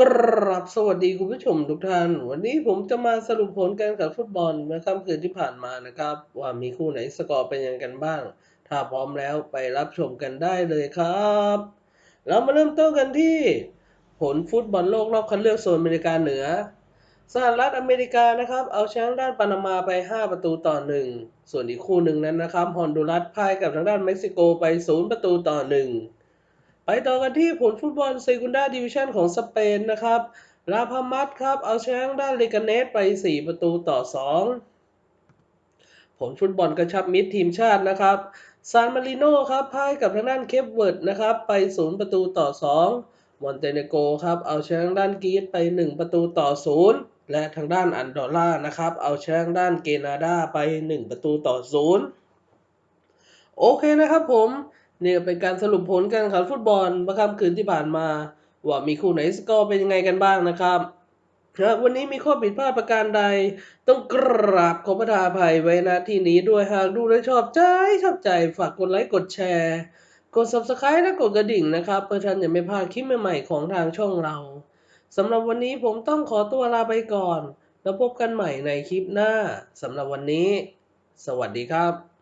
กราบสวัสดีคุณผู้ชมทุกท่าน วันนี้ผมจะมาสรุปผลการแข่งขันฟุตบอลเมื่อค่ำคืนที่ผ่านมานะครับ ว่ามีคู่ไหนสกอร์เป็นยังไงกันบ้าง ถ้าพร้อมแล้วไปรับชมกันได้เลยครับ เรามาเริ่มต้นกันที่ ผลฟุตบอลโลกรอบคัดเลือกโซนอเมริกาเหนือสหรัฐอเมริกานะครับ เอาชนะด้านปานามาไป 5 ประตูต่อ 1 ส่วนอีกคู่หนึ่งนั้นนะครับฮอนดูรัสพ่ายกับทางด้านเม็กซิโกไป 0 ประตูต่อ 1 ไปต่อกันที่ผลฟุตบอลเซกุนดาดิวิชันของสเปนนะครับลาพามัสครับ เอาชนะด้านเลกาเนสไป 4 ประตูต่อ 2 ผลฟุตบอลกระชับมิตรทีมชาตินะครับซานมาริโนครับพ่ายกับทางด้านเคปเวิร์ดนะครับ ไป 0 ประตูต่อ 2 มอนเตเนโกครับ เอาชนะด้านกรีซไป 1 ประตูต่อ 0 และทางด้านอันดอร่านะครับ เอาชนะด้านเกนาดาไป 1 ประตูต่อ 0 โอเคนะครับผม นี่ยเป็นการสรุปผลการแข่งขันฟุตบอลเมื่อค่ำคืนที่ผ่านมา ว่ามีคู่ไหนสกอร์เป็นยังไงกันบ้างนะครับวันนี้มีข้อผิดพลาดประการใด ต้องกราบขอประทานภัยไว้ณที่นี้ด้วยหากดูและชอบใจชอบใจฝากกดไลค์กดแชร์ กด subscribe และกดกระดิ่งนะครับ เพื่อท่านจะไม่พลาดคลิปใหม่ๆของทางช่องเราสำหรับวันนี้ผมต้องขอตัวลาไปก่อน แล้วพบกันใหม่ในคลิปหน้าสำหรับวันนี้ สวัสดีครับ